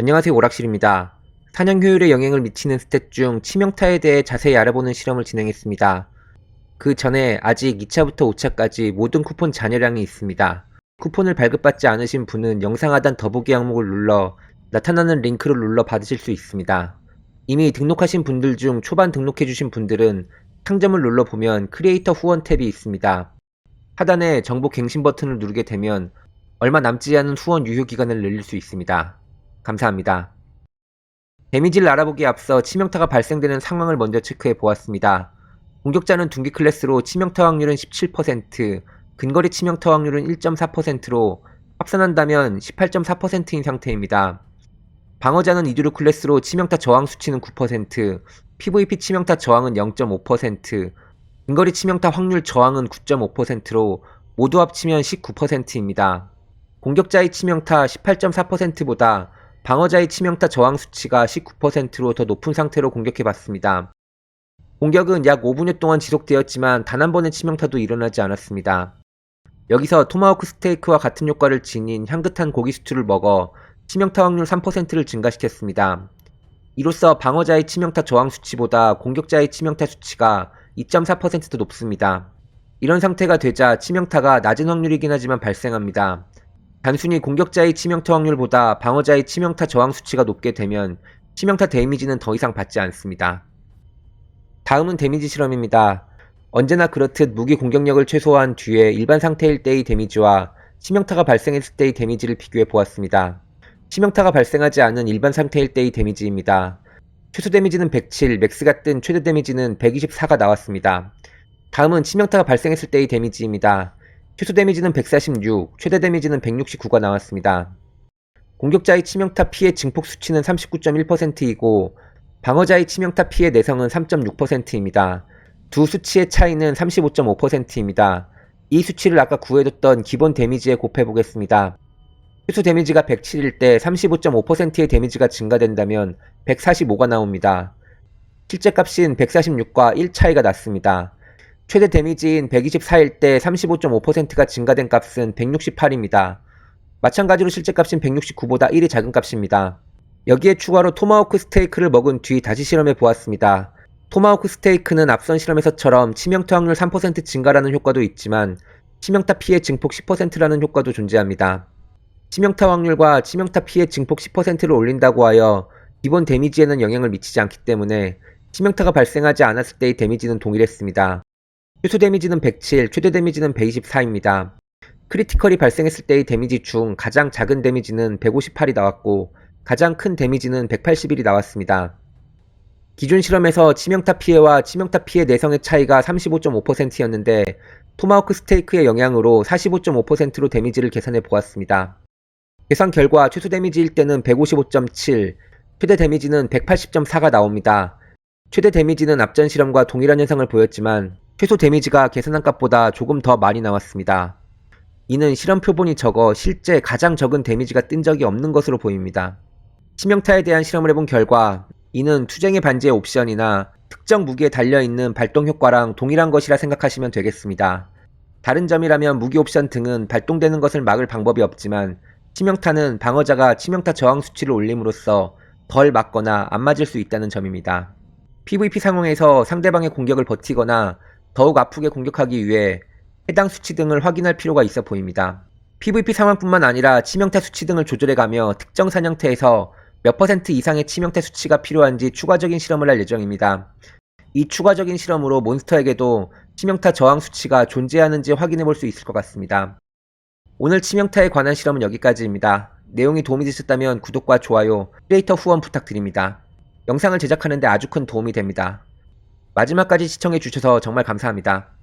안녕하세요 오락실입니다. 사냥 효율에 영향을 미치는 스탯 중 치명타에 대해 자세히 알아보는 실험을 진행했습니다. 그 전에 아직 2차부터 5차까지 모든 쿠폰 잔여량이 있습니다. 쿠폰을 발급받지 않으신 분은 영상 하단 더보기 항목을 눌러 나타나는 링크를 눌러 받으실 수 있습니다. 이미 등록하신 분들 중 초반 등록해주신 분들은 상점을 눌러보면 크리에이터 후원 탭이 있습니다. 하단에 정보 갱신 버튼을 누르게 되면 얼마 남지 않은 후원 유효 기간을 늘릴 수 있습니다. 감사합니다. 데미지를 알아보기에 앞서 치명타가 발생되는 상황을 먼저 체크해 보았습니다. 공격자는 둔기 클래스로 치명타 확률은 17%, 근거리 치명타 확률은 1.4%로 합산한다면 18.4%인 상태입니다. 방어자는 이두루 클래스로 치명타 저항 수치는 9%, PVP 치명타 저항은 0.5%, 근거리 치명타 확률 저항은 9.5%로 모두 합치면 19%입니다. 공격자의 치명타 18.4%보다 방어자의 치명타 저항 수치가 19%로 더 높은 상태로 공격해봤습니다. 공격은 약 5분여 동안 지속되었지만 단 한 번의 치명타도 일어나지 않았습니다. 여기서 토마호크 스테이크와 같은 효과를 지닌 향긋한 고기 스튜를 먹어 치명타 확률 3%를 증가시켰습니다. 이로써 방어자의 치명타 저항 수치보다 공격자의 치명타 수치가 2.4%더 높습니다. 이런 상태가 되자 치명타가 낮은 확률이긴 하지만 발생합니다. 단순히 공격자의 치명타 확률보다 방어자의 치명타 저항 수치가 높게 되면 치명타 데미지는 더 이상 받지 않습니다. 다음은 데미지 실험입니다. 언제나 그렇듯 무기 공격력을 최소화한 뒤에 일반 상태일 때의 데미지와 치명타가 발생했을 때의 데미지를 비교해 보았습니다. 치명타가 발생하지 않은 일반 상태일 때의 데미지입니다. 최소 데미지는 107, 맥스가 뜬 최대 데미지는 124가 나왔습니다. 다음은 치명타가 발생했을 때의 데미지입니다. 최소 데미지는 146, 최대 데미지는 169가 나왔습니다. 공격자의 치명타 피해 증폭 수치는 39.1%이고 방어자의 치명타 피해 내성은 3.6%입니다. 두 수치의 차이는 35.5%입니다. 이 수치를 아까 구해뒀던 기본 데미지에 곱해보겠습니다. 최소 데미지가 107일 때 35.5%의 데미지가 증가된다면 145가 나옵니다. 실제 값인 146과 1 차이가 났습니다. 최대 데미지인 124일 때 35.5%가 증가된 값은 168입니다. 마찬가지로 실제 값인 169보다 1이 작은 값입니다. 여기에 추가로 토마호크 스테이크를 먹은 뒤 다시 실험해 보았습니다. 토마호크 스테이크는 앞선 실험에서처럼 치명타 확률 3% 증가라는 효과도 있지만 치명타 피해 증폭 10%라는 효과도 존재합니다. 치명타 확률과 치명타 피해 증폭 10%를 올린다고 하여 기본 데미지에는 영향을 미치지 않기 때문에 치명타가 발생하지 않았을 때의 데미지는 동일했습니다. 최소 데미지는 107, 최대 데미지는 124입니다. 크리티컬이 발생했을 때의 데미지 중 가장 작은 데미지는 158이 나왔고 가장 큰 데미지는 181이 나왔습니다. 기존 실험에서 치명타 피해와 치명타 피해 내성의 차이가 35.5%였는데 토마호크 스테이크의 영향으로 45.5%로 데미지를 계산해 보았습니다. 계산 결과 최소 데미지일 때는 155.7, 최대 데미지는 180.4가 나옵니다. 최대 데미지는 앞전 실험과 동일한 현상을 보였지만 최소 데미지가 계산한 값보다 조금 더 많이 나왔습니다. 이는 실험 표본이 적어 실제 가장 적은 데미지가 뜬 적이 없는 것으로 보입니다. 치명타에 대한 실험을 해본 결과 이는 투쟁의 반지의 옵션이나 특정 무기에 달려있는 발동 효과랑 동일한 것이라 생각하시면 되겠습니다. 다른 점이라면 무기 옵션 등은 발동되는 것을 막을 방법이 없지만 치명타는 방어자가 치명타 저항 수치를 올림으로써 덜 맞거나 안 맞을 수 있다는 점입니다. PVP 상황에서 상대방의 공격을 버티거나 더욱 아프게 공격하기 위해 해당 수치 등을 확인할 필요가 있어 보입니다. PVP 상황뿐만 아니라 치명타 수치 등을 조절해가며 특정 사냥터에서 몇 퍼센트 이상의 치명타 수치가 필요한지 추가적인 실험을 할 예정입니다. 이 추가적인 실험으로 몬스터에게도 치명타 저항 수치가 존재하는지 확인해 볼 수 있을 것 같습니다. 오늘 치명타에 관한 실험은 여기까지입니다. 내용이 도움이 되셨다면 구독과 좋아요, 크리에이터 후원 부탁드립니다. 영상을 제작하는데 아주 큰 도움이 됩니다. 마지막까지 시청해 주셔서 정말 감사합니다.